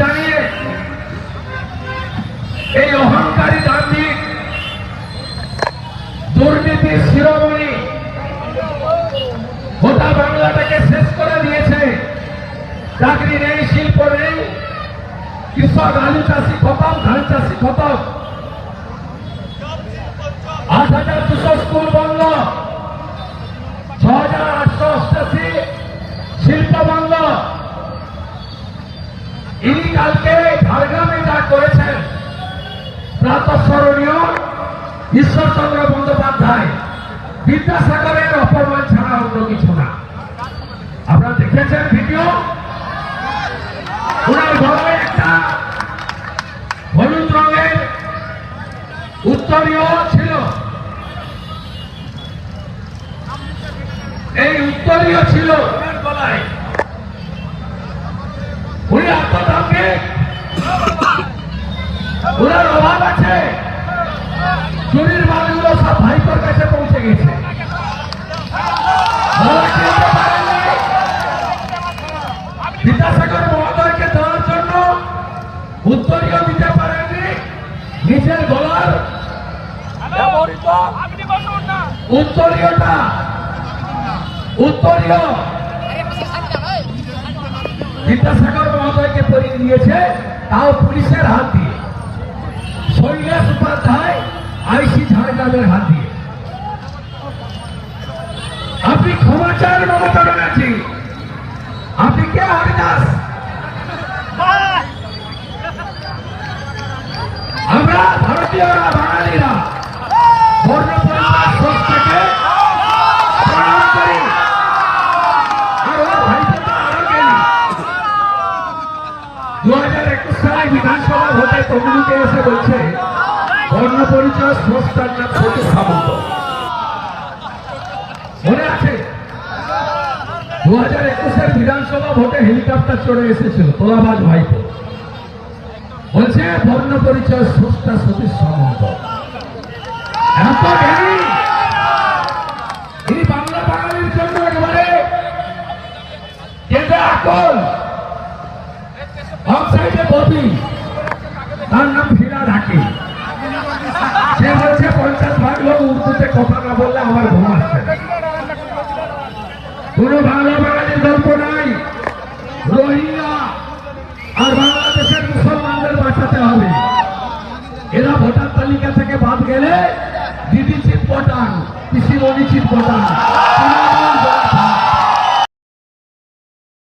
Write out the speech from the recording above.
জানিয়ে এই অহংকারী দান্ডিক দুর্নীতির শিরোমণি গোটা বাংলাটাকে শেষ করে দিয়েছে। চাকরি নেই, শিল্প নেই। কৃষক, আলু চাষি, খতম, ধান চাষি খতম। আট হাজার দুশো স্কুল বন্ধ। ছ হাজার আটশো অষ্টাশি শিল্প বন্ধ। ইনি কালকে ঝাড়গ্রামে যা করেছেন প্রাতঃস্মরণীয় ঈশ্বরচন্দ্র বন্দ্যোপাধ্যায়, বিদ্যাসাগরের অপমান ছাড়া অন্য কিছু না। আপনারা দেখেছেন ভিডিও? ওনার গলায় একটা হলুদ রঙের উত্তরীয় ছিল। এই উত্তরীয় ছিল। গলায় বিদ্যাসাগর মহোদয়কে দেওয়ার জন্য উত্তরীয় দিতে পারেননি। নিজের গলার উত্তরীয়টা উত্তরীয়। বিদ্যাসাগর মহোদয়কে তাও পুলিশের হাত দিয়ে। শৈলেশ উপাধ্যায়, আইসি ঝাড়গ্রামের হাত দিয়ে। আপনি ক্ষমা চান, মমতা ব্যানার্জি। আমরা ভারতীয়রা বাঙালিরা বর্ণ পরিবার সংস্থাকে প্রণাম করি দু হাজার একুশ সালে বিধানসভা ভোটে তমলুকে এসে বলছে বর্ণ পরিচয় সংস্থার নাম সতীশ দু হাজার একুশের বিধানসভা ভোটে হেলিকপ্টার চড়ে এসেছিল, তোলাবাজ ভাইপো। বলছে, বর্ণ পরিচয় সংস্থা সতীশ সামন্ত। এই বাংলা বাঙালির জন্য একেবারে কেঁদে আকল। তার নাম ফিরা ঢাকি রোহিঙ্গা আর বাংলাদেশের মুসলমানদের বাঁচাতে হবে। এরা ভোটার তালিকা থেকে বাদ গেলে দিদি চিৎপটান পিসিমণি চিৎপটান